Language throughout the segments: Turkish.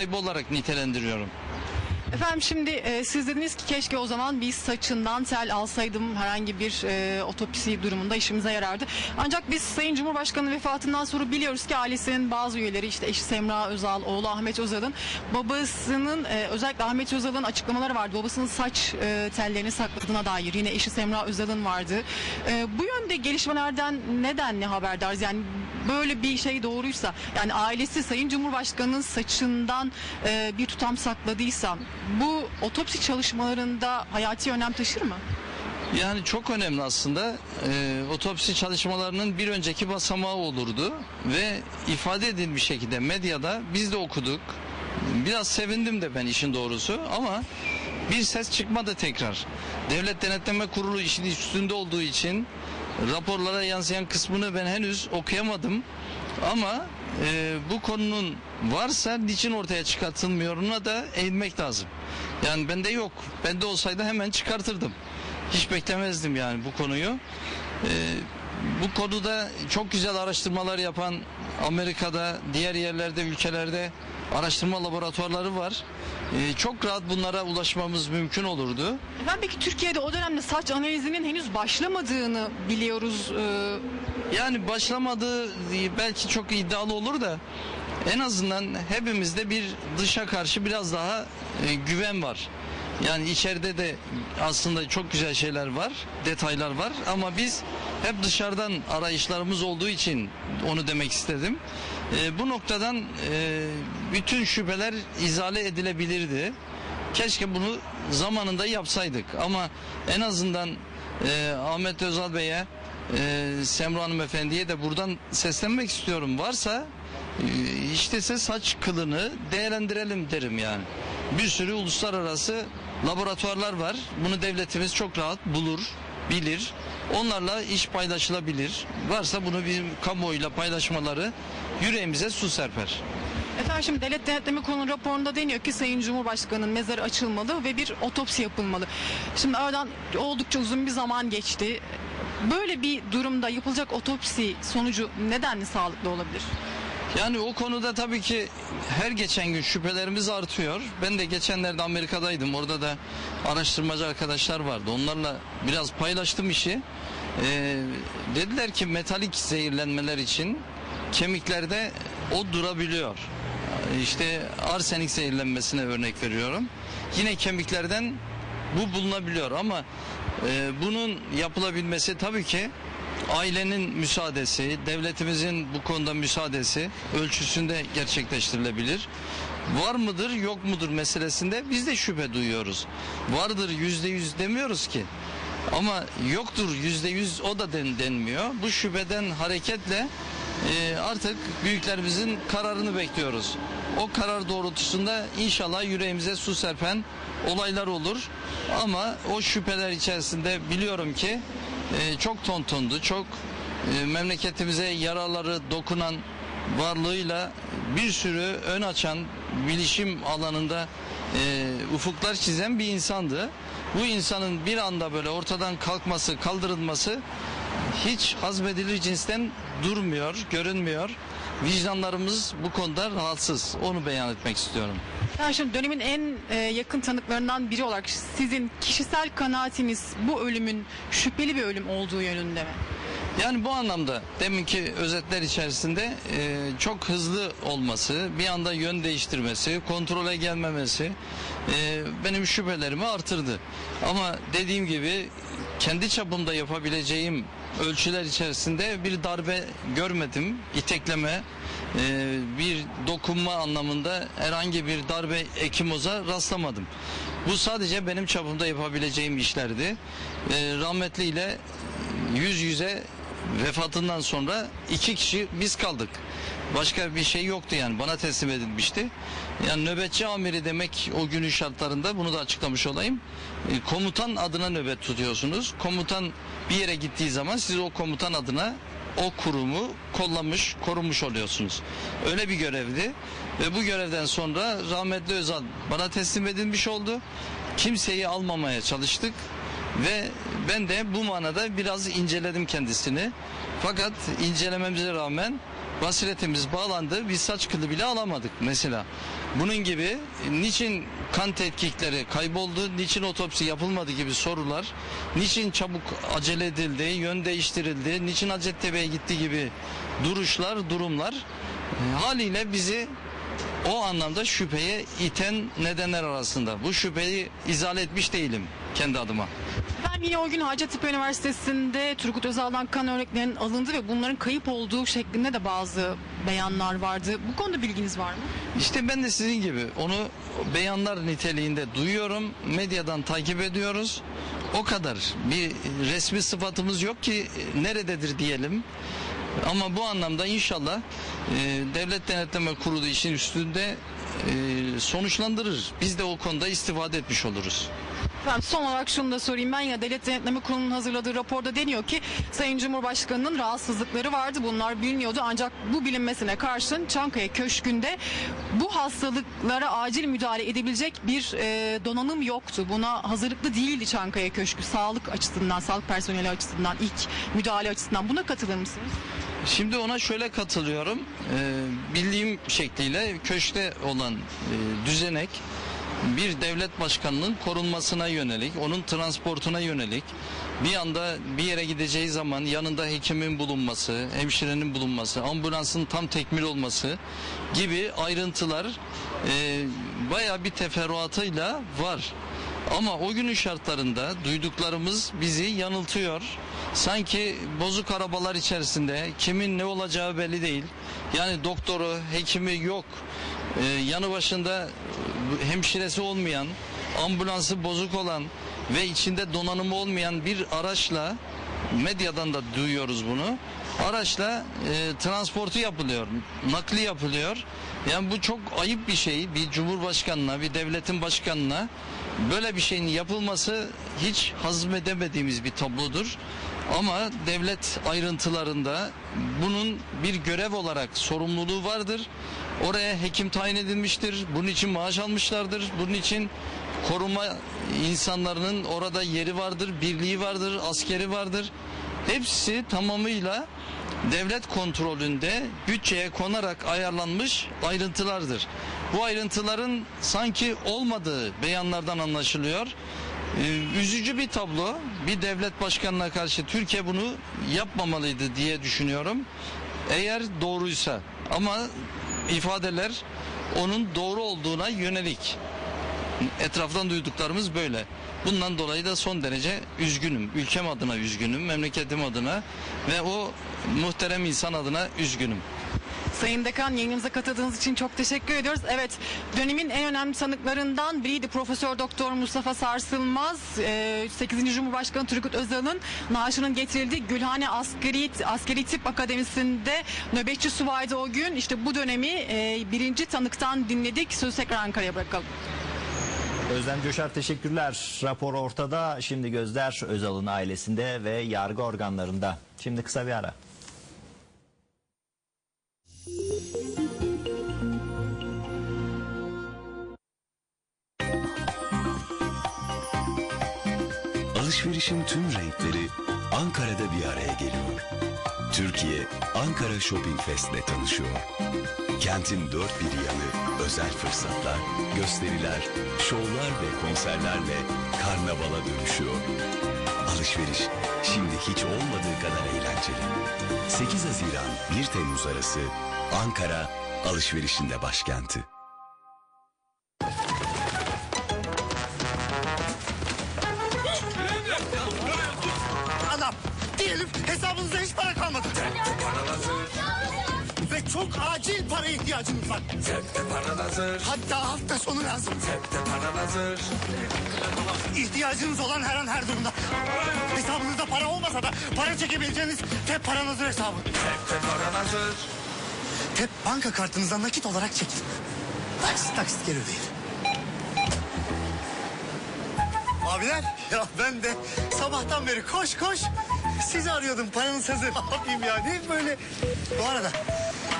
sahibi olarak nitelendiriyorum. Efendim şimdi e, siz dediniz ki keşke o zaman bir saçından tel alsaydım herhangi bir e, otopsi durumunda işimize yarardı. Ancak biz Sayın Cumhurbaşkanı vefatından sonra biliyoruz ki ailesinin bazı üyeleri işte eşi Semra Özal, oğlu Ahmet Özal'ın babasının e, özellikle Ahmet Özal'ın açıklamaları vardı. Babasının saç e, tellerini sakladığına dair yine eşi Semra Özal'ın vardı. E, bu yönde gelişmelerden neden ne haberdarız? Yani böyle bir şey doğruysa yani ailesi Sayın Cumhurbaşkanı'nın saçından e, bir tutam sakladıysa bu otopsi çalışmalarında hayati önem taşır mı? Yani çok önemli aslında. Ee, otopsi çalışmalarının bir önceki basamağı olurdu ve ifade edilmiş şekilde medyada biz de okuduk. Biraz sevindim de ben işin doğrusu ama bir ses çıkmadı tekrar. Devlet Denetleme Kurulu işin üstünde olduğu için raporlara yansıyan kısmını ben henüz okuyamadım. Ama e, bu konunun varsa niçin ortaya çıkartılmıyor ona da eğilmek lazım. Yani bende yok. Bende olsaydı hemen çıkartırdım. Hiç beklemezdim yani bu konuyu. Ee, bu konuda çok güzel araştırmalar yapan Amerika'da, diğer yerlerde, ülkelerde araştırma laboratuvarları var. Ee, çok rahat bunlara ulaşmamız mümkün olurdu. Ben peki Türkiye'de o dönemde saç analizinin henüz başlamadığını biliyoruz. Ee, Yani başlamadığı belki çok iddialı olur da en azından hepimizde bir dışa karşı biraz daha e, güven var. Yani içeride de aslında çok güzel şeyler var, detaylar var ama biz hep dışarıdan arayışlarımız olduğu için onu demek istedim. E, bu noktadan e, bütün şüpheler izale edilebilirdi. Keşke bunu zamanında yapsaydık ama en azından e, Ahmet Özal Bey'e e, Semra Hanım Efendi'ye de buradan seslenmek istiyorum. Varsa e, işte saç kılını değerlendirelim derim yani. Bir sürü uluslararası laboratuvarlar var. Bunu devletimiz çok rahat bulur, bilir. Onlarla iş paylaşılabilir. Varsa bunu bir kamuoyuyla paylaşmaları yüreğimize su serper. efendim şimdi Devlet Denetleme Kurulu raporunda deniyor ki Sayın Cumhurbaşkanı'nın mezarı açılmalı ve bir otopsi yapılmalı. Şimdi aradan oldukça uzun bir zaman geçti. Böyle bir durumda yapılacak otopsi sonucu nedenli sağlıklı olabilir? Yani o konuda tabii ki her geçen gün şüphelerimiz artıyor. Ben de geçenlerde Amerika'daydım. Orada da araştırmacı arkadaşlar vardı. Onlarla biraz paylaştım işi. Ee, dediler ki metalik zehirlenmeler için kemiklerde o durabiliyor. İşte arsenik zehirlenmesine örnek veriyorum. Yine kemiklerden bu bulunabiliyor ama e, bunun yapılabilmesi tabii ki ailenin müsaadesi, devletimizin bu konuda müsaadesi ölçüsünde gerçekleştirilebilir. Var mıdır yok mudur meselesinde biz de şüphe duyuyoruz. Vardır yüzde yüz demiyoruz ki. Ama yoktur yüzde yüz o da den, denmiyor. Bu şüpheden hareketle e, artık büyüklerimizin kararını bekliyoruz. O karar doğrultusunda inşallah yüreğimize su serpen olaylar olur. Ama o şüpheler içerisinde biliyorum ki e, çok tontondu, çok e, memleketimize yaraları dokunan varlığıyla bir sürü ön açan bilişim alanında e, ufuklar çizen bir insandı. Bu insanın bir anda böyle ortadan kalkması, kaldırılması hiç hazmedilir cinsten durmuyor, görünmüyor. Vicdanlarımız bu konuda rahatsız. Onu beyan etmek istiyorum. Yani şimdi dönemin en e, yakın tanıklarından biri olarak sizin kişisel kanaatiniz bu ölümün şüpheli bir ölüm olduğu yönünde mi? Yani bu anlamda deminki özetler içerisinde e, çok hızlı olması, bir anda yön değiştirmesi, kontrole gelmemesi e, benim şüphelerimi artırdı. Ama dediğim gibi kendi çapımda yapabileceğim ölçüler içerisinde bir darbe görmedim. İtekleme, e, bir dokunma anlamında herhangi bir darbe ekimoza rastlamadım. Bu sadece benim çapımda yapabileceğim işlerdi. E, rahmetliyle yüz yüze vefatından sonra iki kişi biz kaldık. Başka bir şey yoktu yani bana teslim edilmişti. Yani nöbetçi amiri demek o günün şartlarında bunu da açıklamış olayım. E, komutan adına nöbet tutuyorsunuz. Komutan bir yere gittiği zaman siz o komutan adına o kurumu kollamış, korumuş oluyorsunuz. Öyle bir görevdi. Ve bu görevden sonra rahmetli Özal bana teslim edilmiş oldu. Kimseyi almamaya çalıştık. Ve ben de bu manada biraz inceledim kendisini. Fakat incelememize rağmen basiretimiz bağlandı. Biz saç kılı bile alamadık mesela. Bunun gibi niçin kan tetkikleri kayboldu, niçin otopsi yapılmadı gibi sorular, niçin çabuk acele edildi, yön değiştirildi, niçin Hacettepe'ye gitti gibi duruşlar, durumlar e, haliyle bizi o anlamda şüpheye iten nedenler arasında. Bu şüpheyi izale etmiş değilim kendi adıma. Ben yine o gün Hacettepe Üniversitesi'nde Turgut Özal'dan kan örneklerinin alındığı ve bunların kayıp olduğu şeklinde de bazı beyanlar vardı. Bu konuda bilginiz var mı? İşte ben de sizin gibi onu beyanlar niteliğinde duyuyorum, medyadan takip ediyoruz. O kadar. Bir resmi sıfatımız yok ki nerededir diyelim. Ama bu anlamda inşallah e, Devlet Denetleme Kurulu işin üstünde e, sonuçlandırır. Biz de o konuda istifade etmiş oluruz. Ben son olarak şunu da sorayım. Ben ya Devlet Denetleme Kurulu'nun hazırladığı raporda deniyor ki Sayın Cumhurbaşkanı'nın rahatsızlıkları vardı. Bunlar biliniyordu. Ancak bu bilinmesine karşın Çankaya Köşkü'nde bu hastalıklara acil müdahale edebilecek bir e, donanım yoktu. Buna hazırlıklı değildi Çankaya Köşkü. Sağlık açısından, sağlık personeli açısından, ilk müdahale açısından. Buna katılır mısınız? Şimdi ona şöyle katılıyorum. Ee, bildiğim şekliyle köşkte olan e, düzenek bir devlet başkanının korunmasına yönelik, onun transportuna yönelik bir anda bir yere gideceği zaman yanında hekimin bulunması, hemşirenin bulunması, ambulansın tam tekmil olması gibi ayrıntılar e, baya bir teferruatıyla var. Ama o günün şartlarında duyduklarımız bizi yanıltıyor. Sanki bozuk arabalar içerisinde kimin ne olacağı belli değil. Yani doktoru, hekimi yok. Ee, yanı başında e, hemşiresi olmayan, ambulansı bozuk olan ve içinde donanımı olmayan bir araçla medyadan da duyuyoruz bunu. Araçla e, transportu yapılıyor, nakli yapılıyor. Yani bu çok ayıp bir şey. Bir cumhurbaşkanına, bir devletin başkanına böyle bir şeyin yapılması hiç hazmedemediğimiz bir tablodur. Ama devlet ayrıntılarında bunun bir görev olarak sorumluluğu vardır. Oraya hekim tayin edilmiştir. Bunun için maaş almışlardır. Bunun için koruma insanlarının orada yeri vardır, birliği vardır, askeri vardır. Hepsi tamamıyla devlet kontrolünde bütçeye konarak ayarlanmış ayrıntılardır. Bu ayrıntıların sanki olmadığı beyanlardan anlaşılıyor. Ee, üzücü bir tablo. Bir devlet başkanına karşı Türkiye bunu yapmamalıydı diye düşünüyorum. Eğer doğruysa ama ifadeler onun doğru olduğuna yönelik. Etraftan duyduklarımız böyle. Bundan dolayı da son derece üzgünüm. Ülkem adına üzgünüm, memleketim adına ve o muhterem insan adına üzgünüm. Sayın Dekan yayınımıza katıldığınız için çok teşekkür ediyoruz. Evet dönemin en önemli sanıklarından biriydi Profesör Doktor Mustafa Sarsılmaz. Ee, 8. Cumhurbaşkanı Turgut Özal'ın naaşının getirildiği Gülhane Askeri, Askeri Tıp Akademisi'nde nöbetçi subaydı o gün. İşte bu dönemi e, birinci tanıktan dinledik. Sözü tekrar Ankara'ya bırakalım. Özlem Coşar teşekkürler. Rapor ortada. Şimdi gözler Özal'ın ailesinde ve yargı organlarında. Şimdi kısa bir ara. Alışverişin tüm renkleri Ankara'da bir araya geliyor. Türkiye Ankara Shopping Fest'le tanışıyor. Kentin dört bir yanı özel fırsatlar, gösteriler, şovlar ve konserlerle karnavala dönüşüyor. Alışveriş şimdi hiç olmadığı kadar eğlenceli. 8 Haziran 1 Temmuz arası Ankara alışverişinde başkenti. Hesabınızda hiç para kalmadı. Ve çok acil para ihtiyacınız var. Hatta hafta sonu lazım. İhtiyacınız olan her an her durumda. Hesabınızda para olmasa da para çekebileceğiniz tek paranızın hesabı. Tep banka kartınızdan nakit olarak çekin. Taksit taksit geri ödeyin. Abiler ya ben de sabahtan beri koş koş sizi arıyordum paranız hazır. Ne yapayım ya ne böyle. Bu arada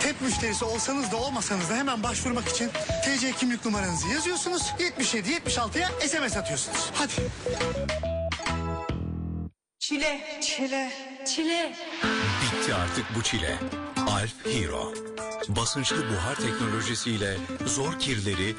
TEP müşterisi olsanız da olmasanız da hemen başvurmak için TC kimlik numaranızı yazıyorsunuz. 77 76'ya SMS atıyorsunuz. Hadi. Çile, çile, çile. Bitti artık bu çile. Alp Hero. Basınçlı buhar teknolojisiyle zor kirleri